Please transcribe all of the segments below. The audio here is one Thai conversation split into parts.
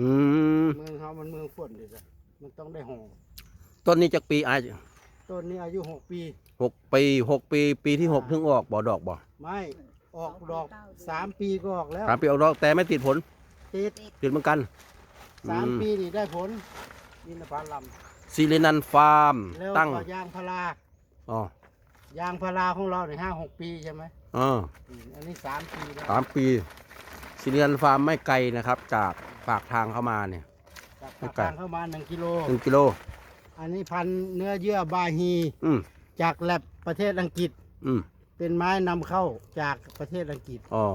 อืมเมืองเขามันเมืองฝนดิจ้ะมันต้องได้ห่อต้นนี้จากปีอายุต้นนี้อายุหกปี หกปีหกปีปีที่หกถึงออกบ่ดอกบ่ไม่ออกดอกสามปีก็ออกแล้วสามปีออกดอกแต่ไม่ติดผลติดติดเหมือนกันสามอืมปีนี่ได้ผลอินทผลัมซิลินันฟาร์ม แล้วตั้งก็ยางพาราอ๋อยางพาราของเราเนี่ยห้าหกปีใช่ไหมอ๋ออืมอันนี้สามปีแล้ว สามปี ซิลินันฟาร์มไม่ไกลนะครับ จากปากทางเข้ามาเนี่ย จากไม่ปากไกลทางเข้ามาหนึ่งกิโลหนึ่งกิโล อันนี้พันธุ์เนื้อเยื่อบาฮี อืมจากแลบประเทศอังกฤษ อืมเป็นไม้นำเข้าจากประเทศอังกฤษอ๋อ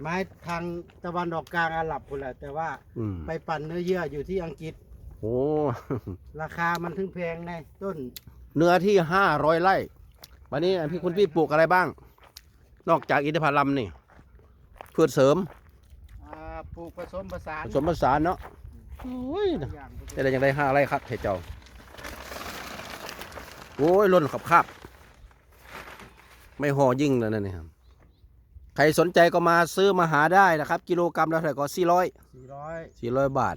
ไม้ทางตะวันออกกลางอาหรับพุ่นแหละแต่ว่าอืมไปปั่นเนื้อเยื่ออยู่ที่อังกฤษโอ้ราคามันถึงแพงไงต้น เนื้อที่ห้าร้อยไร่วันนี้พี่คุณพี่ปลูกอะไรบ้าง นอกจากอินทผลัมนี่ พืชเสริมอ่าปลูกผสมผสานผสมผสานเนาะโอ้ยหลายอย่างจะได้ยังได้ห้าไร่ครับเทเจ้าโอ้ยล้นขับคาบไม่ห่อยิ่งแล้วนั่นนี่ครับใครสนใจก็มาซื้อมาหาได้นะครับ กิโลกรัมละเท่าไหร่ก็สี่ร้อยสี่ร้อยสี่ร้อยบาท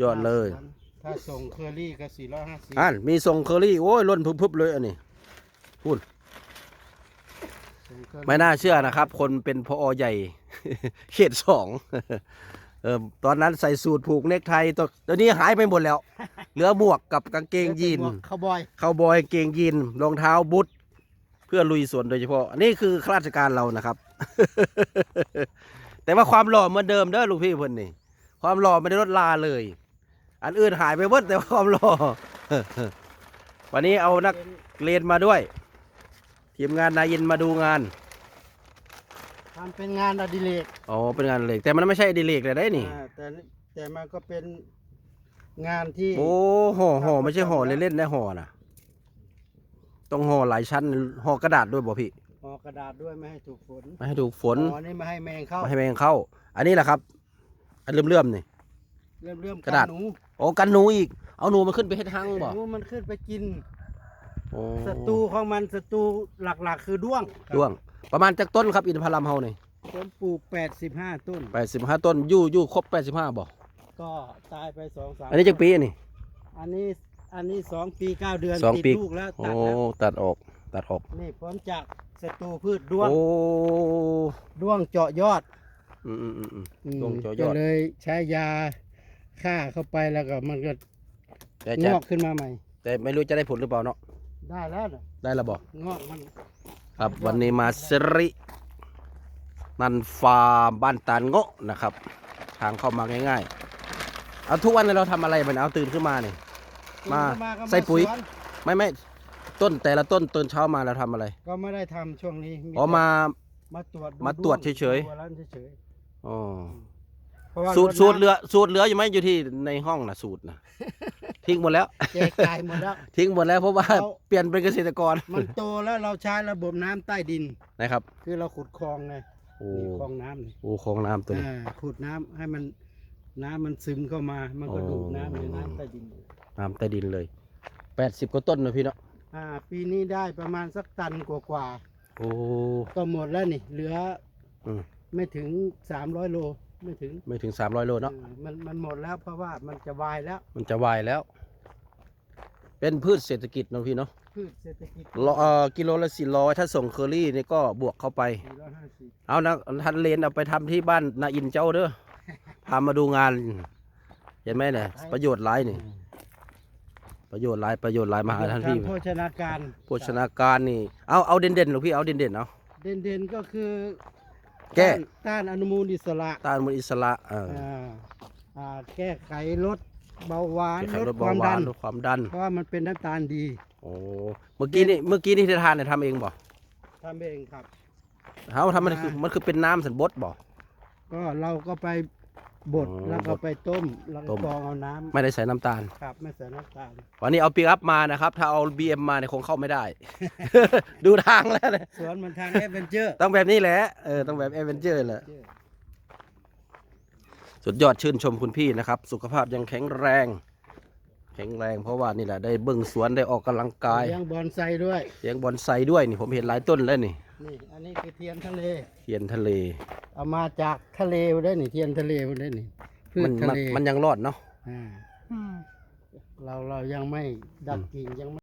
ยอดเลยถ้าส่งเคอรี่ก็สี่ร้อยห้าสิบอ่านมีส่งเคอรี่โอ้ยล้นพึบๆเลยอันนี้พูด ไม่น่าเชื่อนะครับ คนเป็นพอใหญ่ เขตสองเออตอนนั้นใส่สูตรผูกเนคไทตัวเดี๋ยวนี้หายไปหมดแล้ว เหลือหมวกกับกางเกงยีนคาวบอยเข้าบอยกางเกงยีนรองเท้าบูทเพื่อลุยสวนโดยเฉพาะอันนี้คือข้าราชการเรานะครับ แต่ว่าความหล่อเหมือนเดิมเด้อลูกพี่เพิ่นนี่ ความหล่อไม่ได้ลดลาเลย อันอื่นหายไปหมดแต่ว่าความหล่อวันนี้เอานักเป็นเรียนมาด้วย ทีมงานนายยินมาดูงานทำเป็นงานอดิเรกอ๋อเป็นงานอดิเลกแต่มันไม่ใช่อดิเลกเลยได้นี่อ่าแต่นี่แต่มันก็เป็นงานที่ โอ้ห่อห่อไม่ใช่ห่อเล่นๆนะห่อนะต้องห่อหลายชั้นห่อกระดาษด้วยบ่พี่ห่อกระดาษด้วยไม่ให้ถูกฝนไม่ให้ถูกฝนห่อนี่ไม่ให้แมงเข้าไม่ให้แมงเข้า อันนี้แหละครับ อันเลื่อมๆนี่ เริ่มเริ่มกระดาษ หนูโอ้กันหนูอีกเอาหนูมันขึ้นไปให้ทั้งบ่หนูมันขึ้นไปกิน โอ้ศัตรูของมันศัตรูหลักๆ คือด้วงด้วง ประมาณจักต้นครับอินทผลัมเฮานี่ผมปลูก 85 ต้นแปดสิบห้าต้นอยู่อยู่ครบแปดสิบห้าบ่ก็ตายไปสองสามอันนี้จักปีอันนี่ อันนี้อันนี้สองปีเก้าเดือนสองติดปี ลูกแล้วโอ้ตัดแล้วตัดออกตัดออก นี่พ้นจากศัตรูพืชด้วงโอ้ด้วงเจาะยอดอืมอืมอืมอืม อืมด้วงเจาะยก็อดเลยใช้ยาฆ่าเข้าไปแล้วก็มันก็แต่งจะอกขึ้นมาใหม่ แต่ไม่รู้จะได้ผลหรือเปล่าเนาะ ได้แล้วน่ะได้และบ่งอกมันครับวันนี้มาสิรินันฟาร์มบ้านตานโงะนะครับ ทางเข้ามาง่ายๆ เอาทุกวันนี้เราทำอะไรมันเอาตื่นขึ้นมาเนี่ยมาตื่นขึ้นก็ใส่ปุ๋ยสวนไม่ไม่ต้นแต่ละต้นตื่นเช้ามาเราทำอะไรก็ไม่ได้ทำช่วงนี้อ๋อมา มาตรวจมาตรวจเฉยๆ ดูแล้วเฉยอ๋อๆเพราะว่าสูตรดน้ำสูตรเหลือสูตรเหลืออยู่ไหมอยู่ที่ในห้องนะสูตรนะ ทิ้งหมดแล้วแจกจ่ายหมดแล้ว ทิ้งหมดแล้วเพราะว่าเรา เปลี่ยนเป็นเกษตรกรมันโตแล้วเราใช้ระบบน้ำใต้ดิน นะครับ คือเราขุดคลองไงโอ้นี่คลองน้ำนี่โอ้คลองน้ำตัวนี้ อ่าขุดน้ำให้มันน้ำมันซึมเข้ามา มันก็อ๋อดูดน้ำในน้ำใต้ดิน น้ำใต้ดินเลยแปดสิบกว่าต้นนะพี่เนาะอ่า ปีนี้ได้ประมาณสักตันกว่าโอ้ ๆก็หมดแล้วนี่ เหลืออืม ไม่ถึงสามร้อยโล ไม่ถึงไม่ถึงสามร้อยโลเนาะอ่ามันมันหมดแล้วเพราะว่ามันจะวายแล้ว มันจะวายแล้ว เป็นพืชเศรษฐกิจเนาะพี่เนาะพืชเศรษฐกิจรอเอ่อกิโลละสี่ร้อยถ้าส่งเคอรี่นี่ก็บวกเข้าไปสี่ร้อยห้าสิบเอานะท่านเลนเอาไปทำที่บ้านนาอินเจ้าเด้อพามาดูงาน เห็นไหมเนี่ยประโยชน์หลายนี่ประโยชน์หลายประโยชน์หลายมาหาท่านพี่โภชนาการโภชนาการนี่เอาเอาเด่นๆหรอกพี่เอาเด่นๆเนาะเด่นเด่นๆก็คือ แก้ต้านต้านอนุมูลอิสระต้านมลอิสระเอออ่าอ่าแก้ไขลดเบาหวานแก้ไขลลดดควาเบามหวาดันนลดความดัน เพราะว่ามันเป็นน้ำตาลดีโอ้ เมื่อกี้นี่ เมื่อกี้นี่ที่ทานเนี่ยทำเองบ่ทำเองครับ เขาทำมันคือ มันคือเป็นน้ำสันบดบ่ก็เราก็ไป บดอ๋อแล้วก็ไปต้มแล้วต้ก็มกรองเอาน้ำไม่ได้ใส่น้ำตาลครับไม่ใส่น้ำตาลวันนี้เอาปีกอัพมานะครับ ถ้าเอา BM มาเนี่ยคงเข้าไม่ได้ ดูทางแล้วเลยสวนมันทางแอดเวนเจอร์ต้องแบบนี้แหละเออต้องแบบเอเวนเจอร์แหละ สุดยอดชื่นชมคุณพี่นะครับ สุขภาพยังแข็งแรง แข็งแรงเพราะว่านี่แหละได้เบิ่งสวนได้ออกกำลังกายเลี้ยงบอนไซด้วย เลี้ยงบอนไซด้วยนี่ผมเห็นหลายต้นแล้วนี่นี่อันนี้คือเทียนทะเลเทียนทะเล เอามาจากทะเลได้นี่เทียนทะเลได้นี่พืชมันทะมันเลมันยังรอดเนาะ อ่าอืม เราเรายังไม่ดัดกิ่งยังไม่